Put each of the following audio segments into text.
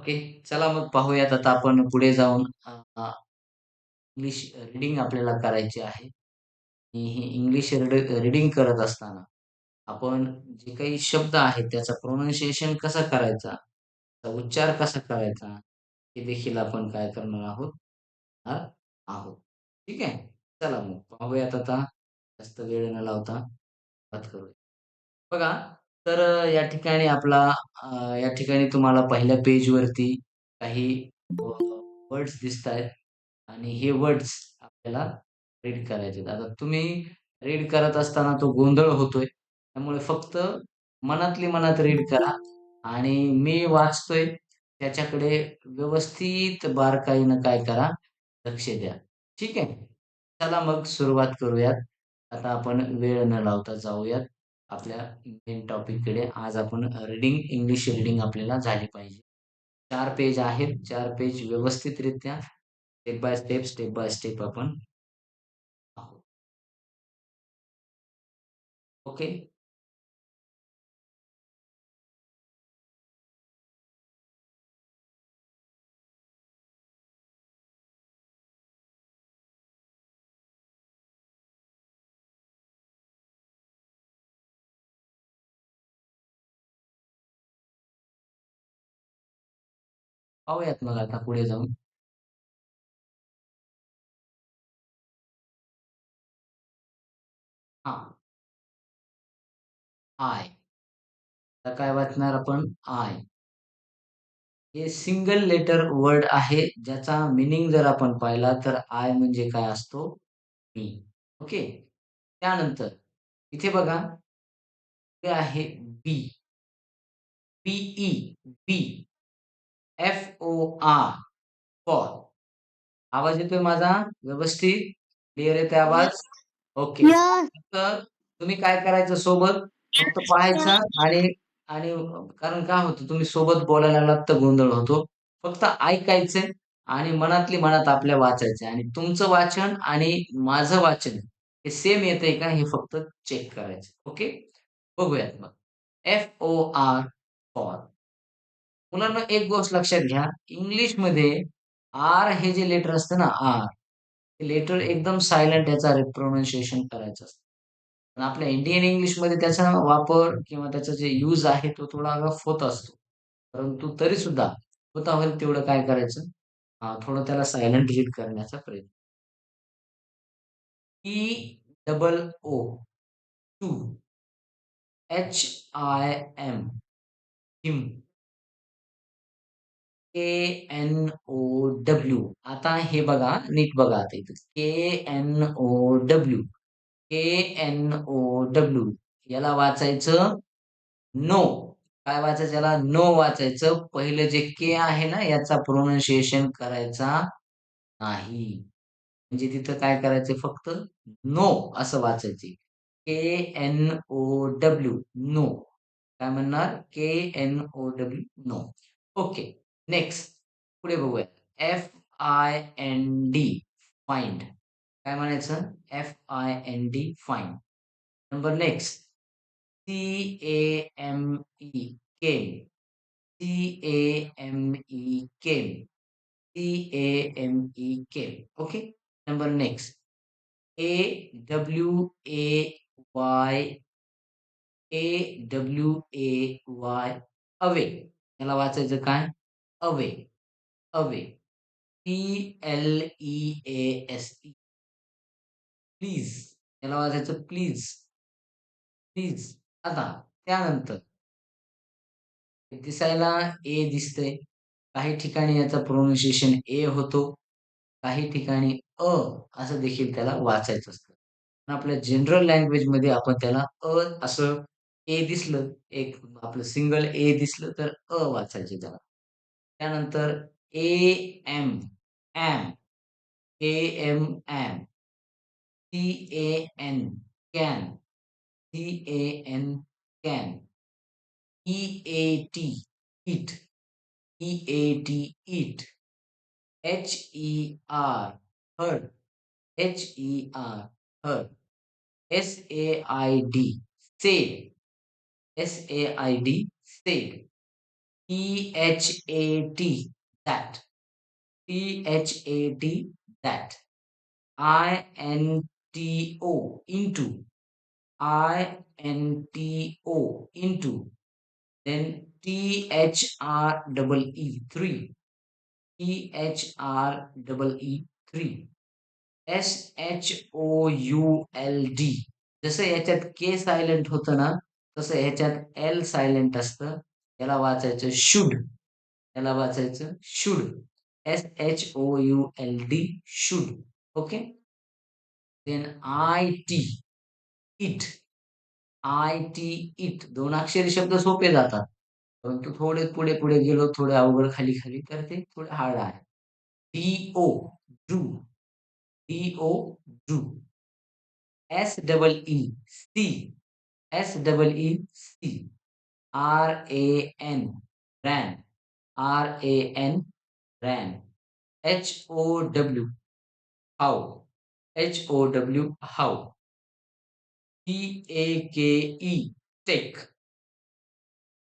Okay. चला मग पाहूयात आता आपण पुढे जाऊन इंग्लिश रीडिंग आपल्याला करायची आहे. आणि ही इंग्लिश रीडिंग करत असताना आपण जे काही शब्द आहेत त्याचा प्रोनन्सिएशन कसा करायचा, त्याचा उच्चार कसा करायचा, हे देखील आपण काय करणार आहोत, आहोत. ठीक आहे. चला मग पाहूयात आता. जास्त वेळ न लावता सुरुवात करूया. बघा, तर या ठिकाणी आपला अ, या ठिकाणी तुम्हाला पहिल्या पेजवरती काही वर्ड्स वर्ड्स दिसतायत आणि हे वर्ड्स आपल्याला रीड करायचे आता तुम्ही रीड करत असताना तो गोंधळ होतोय. त्यामुळे फक्त मनातली मनात रीड करा आणि मी वाचतोय त्याच्याकडे व्यवस्थित बारकाईनं काय करा, लक्ष द्या. ठीक आहे. चला मग सुरुवात करूयात. आता आपण वेळ न लावता जाऊयात आपल्या मेन टॉपिककडे. आज आपण रीडिंग, इंग्लिश रीडिंग आपल्याला झाली पाहिजे. चार पेज आहेत. चार पेज व्यवस्थितरित्या step by step, step by step आपण आहोत. ओके. पाहूयात मग आता पुढे जाऊन. हा आय. आता काय वाचणार आपण? आय. हे सिंगल लेटर वर्ड आहे, ज्याचा मिनिंग जर आपण पाहिला तर आय म्हणजे काय असतो? मी. ओके. त्यानंतर इथे बघा, ते आहे बी. बी-ई, बी. एफ-ओ-आर, फॉर. आवाज येतोय माझा व्यवस्थित? क्लिअर येतोय आवाज? ओके. तर तुम्ही काय करायचं सोबत? फक्त पाहायचं आणि आणि कारण काय होतं तुम्ही सोबत बोलायला लागलात तर गोंधळ होतो. फक्त ऐकायचंय आणि मनातली मनात आपल्या वाचायचंय आणि तुमचं वाचन आणि माझं वाचन हे सेम येतंय का हे फक्त चेक करायचं. ओके. बघूयात मग. F O R, for. मुलांना एक गोष्ट लक्षात घ्या, इंग्लिशमध्ये आर हे जे लेटर असतं ना आर, हे लेटर एकदम सायलेंट याचा प्रोनन्सिएशन करायचं असतं. पण आपल्या इंडियन इंग्लिशमध्ये त्याचा वापर किंवा त्याचा जे यूज आहे तो थोडा रफ होत असतो. परंतु तरी सुद्धा होता होईल तेवढं काय करायचं, थोडं त्याला सायलेंट रीड करण्याचा प्रयत्न. E double O, too. H I M, him. K N O W. आता हे बघा, नीट बघा आता इथं. के-एन-ओ-डब्ल्यू, के-एन-ओ-डब्ल्यू याला वाचायचं नो. काय वाचायचं याला? नो वाचायचं. पहिलं जे के आहे ना याचा प्रोनन्सिएशन करायचा नाही. म्हणजे तिथं काय करायचं फक्त नो असं वाचायचे. K N O W, know. काय म्हणणार? K N O W, know. Okay. Next पुढे है F I N D find काय म्हणायचं? F I N D find number next C A M E K C A M E K C A M E K okay number next A W A Y A W A Y away याला वाचायचं काय? Away, away. P L E A S E. Please. याला वाचायचं please. Please. आता त्यानंतर दिसायला ए दिसते काही ठिकाणी याचा प्रोनन्सिएशन ए होतो. काही ठिकाणी अ असं देखील त्याला वाचायचं असतं. पण आपल्या जनरल लँग्वेजमध्ये आपण त्याला अ असं ए दिसलं, एक आपलं सिंगल ए दिसलं तर अ वाचायचे त्याला. त्यानंतर A M, am. A M, am. C A N, can. C A N, can. E A T, eat. E A T, eat. H E R, hurt. H E R, hurt. S A I D, said. S A I D, said. T H A T that. T H A T that. I N T O into. I N T O into. Then T H R double E three. T H R double E three. S H O U L D जसं याच्यात के silent होतं ना तसं ह्याच्यात L silent असतं याला वाचायचं should याला वाचायचं should S H O U L D should okay then I T it I T it दोन अक्षरी शब्द सोपे जातात. परंतु थोडे पुढे पुढे गेलो थोडे अवघड खाली खाली तर ते थोडे हार्ड आहे. D O do D O do S double E C S double E C R A N ran. R A N ran. H O W how? H O W how? T A K E take.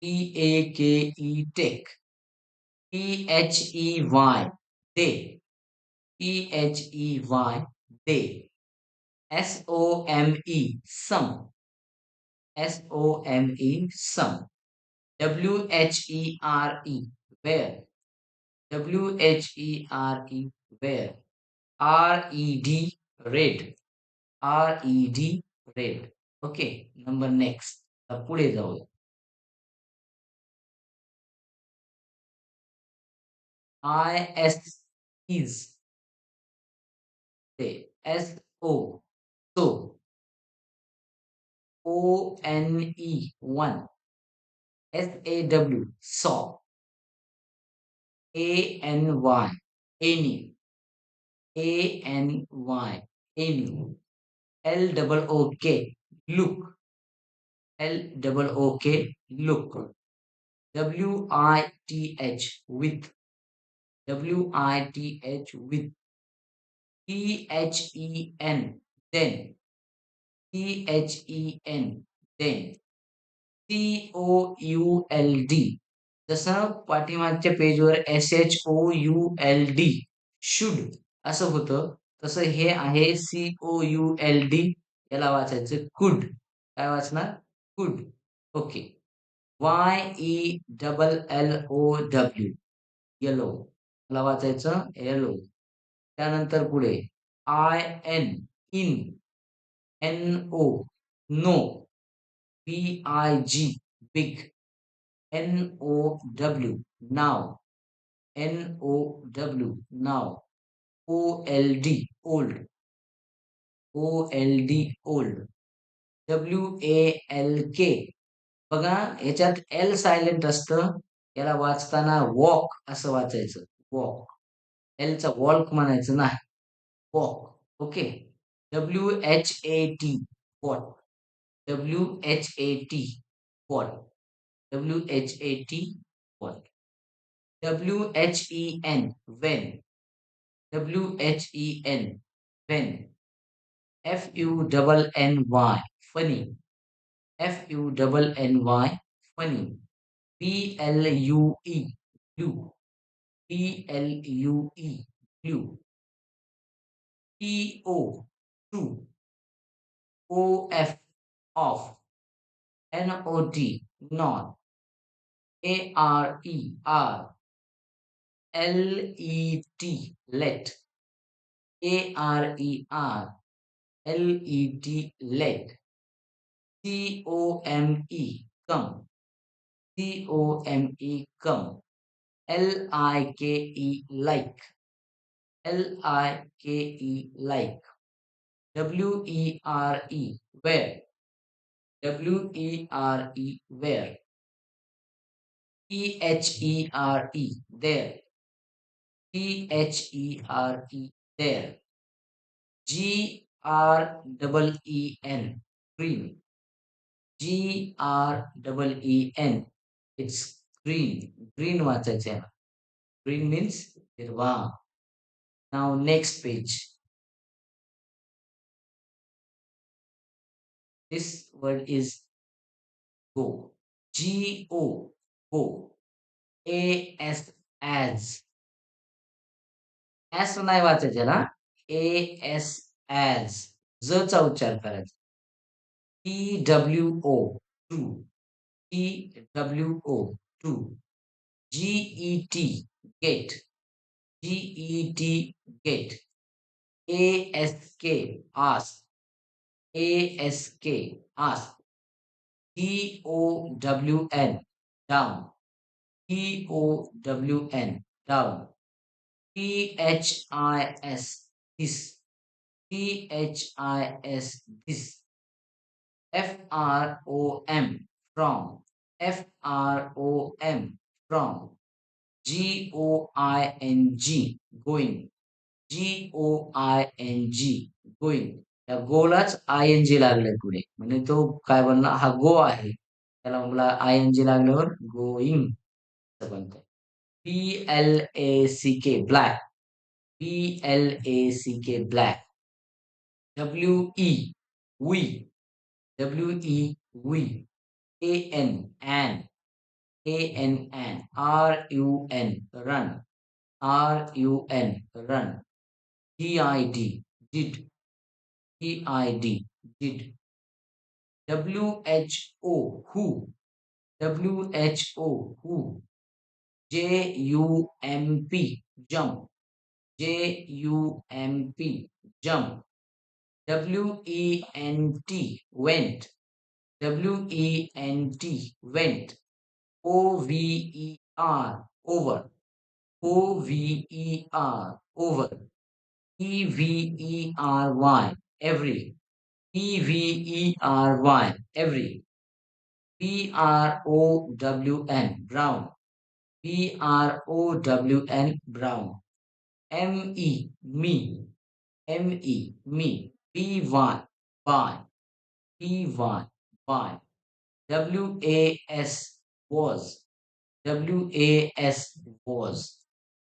T A K E take. T H E Y day. P H E Y day. S O M E some. S O M E some. W H E R E where. W H E R E where. R E D red. R E D red. Okay, number next. पुढे जाऊया I S is say S O so O N E one S-A-W, saw. A-N-Y, any. A-N-Y, any. L-O-O-K, look. L-O-O-K, look. W-I-T-H, with. W-I-T-H, with. T-H-E-N, then. T-H-E-N, then. C O U L D जसं पाठीमागच्या पेजवर S H O U L D should असं होतं. तसं हे आहे C O U L D याला वाचायचं कुड काय वाचणार? Could okay Y E double L O W yellow याला वाचायचं येलो त्यानंतर पुढे I N in N O no B I G big N O W now N O W now O L D old O L D old W A L K बघा याच्यात L silent असतं याला वाचताना walk असं वाचायचं walk एलचा walk म्हणायचं नाही walk okay W H A T what WHAT wall. WHAT wall. WHEN when. WHEN when. F-U-N-N-Y funny. F-U-N-N-Y funny. P-L-U-E blue. P-L-U-E blue. T-O true. O-F of NOT, non, A R E R, L E T, LET, let, COME, come, COME, come, LIKE, like, W E R E, where. W E R E where. E H E R E there. T H E R E there. G R double E N green. G R double E N. It's green. Green वाचायचं आहे Green means हिरवा. Now next page. This word is go. G O go. A S as ass नाही वाचायचे ना A S as जचा उच्चार करायचा T W O two T W O two G T get G T get A S K ask A-S-K, ask. Town, down. Town, down. T-H-I-S, this. T-H-I-S, this. F-R-O-M, from. F-R-O-M, from. G-O-I-N-G, going. G-O-I-N-G, going. या त्या गोलाच I N G लागलाय पुढे. म्हणजे तो काय बनला? हा गो आहे. त्याला मला आय एन जी लागल्यावर गोईंग बनत P L A C K black P L A C K black W E V W E V A N N A N N R U N run R U N run D I D did D-I-D, did. W-H-O, who. W-H-O, who. J-U-M-P, jump. J-U-M-P, jump. W-E-N-T, went. W-E-N-T, went. O-V-E-R, over. O-V-E-R, over. E-V-E-R-Y, every. E V E R Y, every. P R O W N, brown. P R O W N, brown. M E, me. M E, me. P Y, by. P Y, by. W A S, was. W A S, was.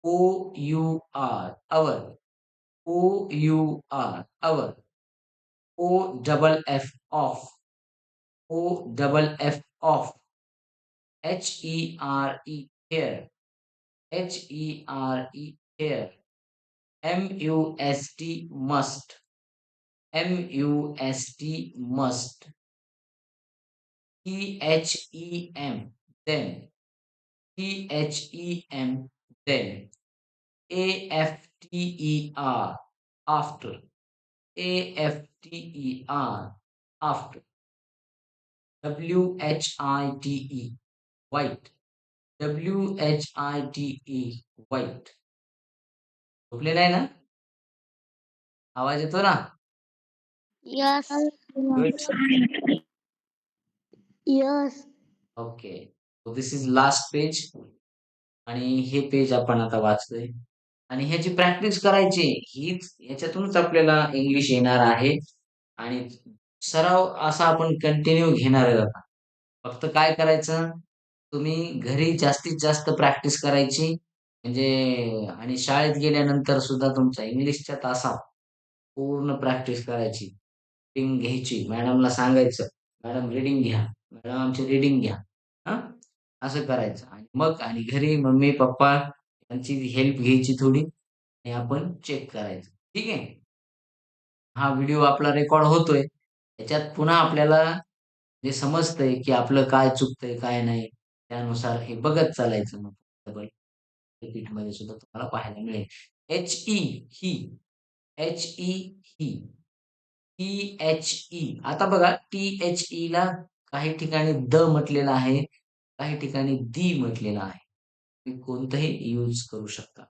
O U R, our. O U R, our. O double F of O double F of H E R E here H E R E here M U S T must. M U S T must. T H E M then. T H E M then. A F T E R after. E here M U S T must M U S T must T H E M then T H E M then A F T E R after A F T E R after W H I T E white W H I T E white झोपले नाही ना? आवाज येतो ना? Yes. Okay this is last page आणि हे page आपण आता वाचतोय. आणि ह्याची प्रॅक्टिस करायची हीच ह्याच्यातूनच आपल्याला इंग्लिश येणार आहे. आणि सराव असा आपण कंटिन्यू घेणार आहोत आता. फक्त काय करायचं? तुम्ही घरी जास्तीत जास्त प्रॅक्टिस करायची. म्हणजे आणि शाळेत गेल्यानंतर सुद्धा तुमचा इंग्लिशच्या तासात पूर्ण प्रॅक्टिस करायची. रिडिंग घ्यायची. मॅडमला सांगायचं मॅडम रिडिंग घ्या. मॅडम आमची रिडिंग घ्या. हा? असं करायचं. आणि मग आणि घरी मम्मी पप्पा त्यांची हेल्प घ्यायची थोडी आणि आपण चेक करायचं. ठीक आहे? हा व्हिडिओ आपला रेकॉर्ड होतोय. त्याच्यात पुन्हा आपल्याला जे समजतंय की आपलं काय चुकतंय काय नाही त्यानुसार हे बघत चालायचं मग. मध्ये सुद्धा तुम्हाला पाहायला मिळेल. H E he H E he T H E आता बघा टी एच ई ला काही ठिकाणी द म्हटलेलं आहे काही ठिकाणी दी म्हटलेलं आहे. कोणतंही यूज करू शकता.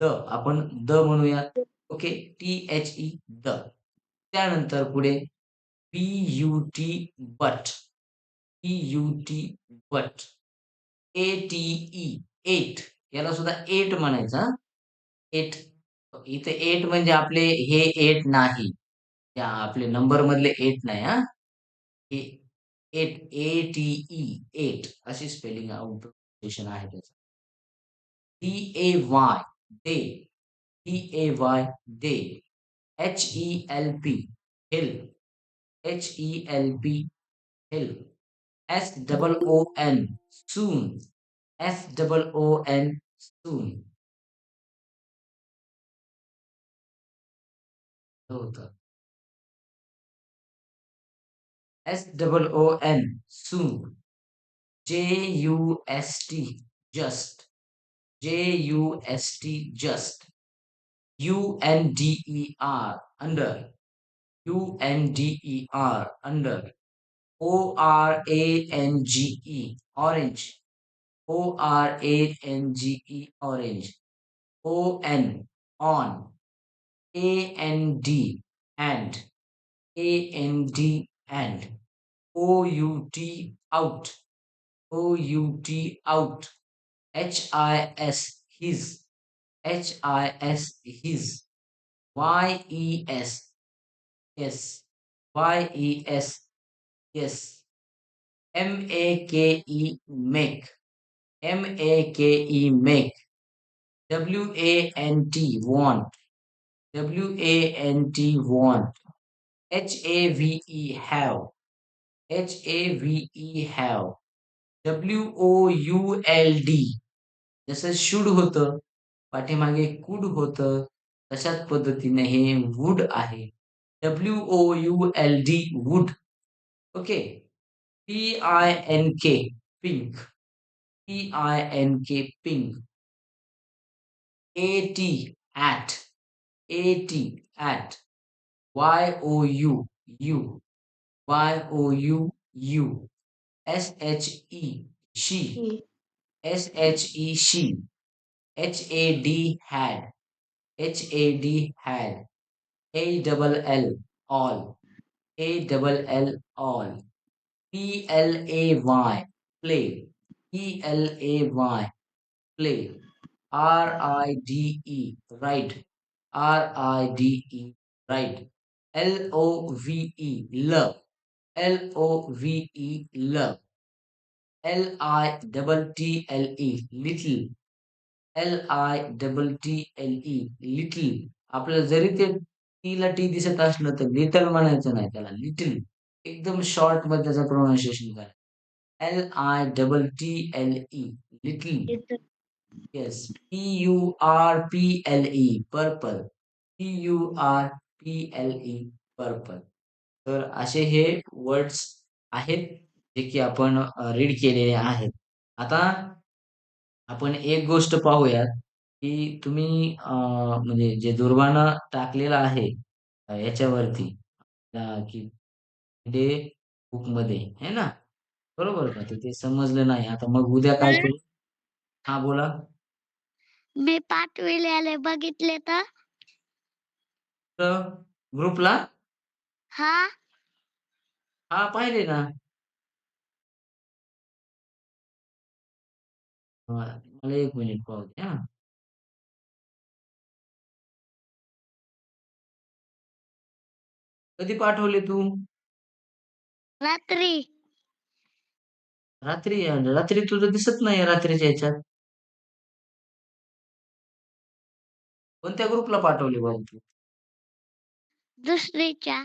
द आपण द म्हणूया okay T H E the. त्यानंतर पुढे P U T but P U T but A T E eight याला सुद्धा एट म्हणायचं एट इथे एट म्हणजे आपले हे एट नाही. या आपले नंबर मधले एट नाही हा. हे eight A T E eight अशी स्पेलिंग आउट आहे त्याचं. D A Y day D A Y day H E L P help H E L P help S double O N soon S double O N soon होतं S double O N soon J U S T just J U S T, just. U N D E R, under. U N D E R, under. O R A N G E, orange. O R A N G E, orange. O N, on. A N D, and. A N D, and. O U T, out. O U T, out h i s his. H i s his. Y e s yes. Y e s yes. M a k e make. M a k e make. W a n t want. W a n t want. H A V E have. H A V E have W O U L D जसं should होतं पाठीमागे could होतं तशाच पद्धतीने हे would आहे. W O U L D would okay P I N K pink P I N K pink A T at A T at Y O U you Y O U you S H E she. S H E she. H A D had. H A D had. A double L all. A double L all. P L A Y play. P L A Y play. R I D E right R I D E right L O V E love L O V E love. L I double T L E little. L I double T L E little. आपल्याला जरी ते T ला T दिसत असलं तर little म्हणायचं नाही त्याला लिटिल एकदम शॉर्टमध्ये त्याचं प्रोनाउन्सिएशन करा. L I double T L E little yes P U R P L E purple P U R P L E purple तर असे हे वर्ड्स आहेत जे की आपण रीड केलेले आहेत. आता आपण एक गोष्ट पाहूयात की तुम्ही म्हणजे जे दुर्बाणा टाकलेला आहे याच्यावरती की डे बुकमध्ये है ना? बरोबर का? ते समजलं नाही. आता मग उद्या काय करू? हा बोला. मी पाठविलेले बघितले तर ग्रुपला? हा. हा पाहिले ना. हा, मला एक मिनिट पाहू द्या. हा. कधी पाठवले तू? रात्री. रात्री रात्री तुझं दिसत नाही रात्रीच्या ह्याच्यात. कोणत्या ग्रुपला पाठवले बाबू तू? दुसरीच्या.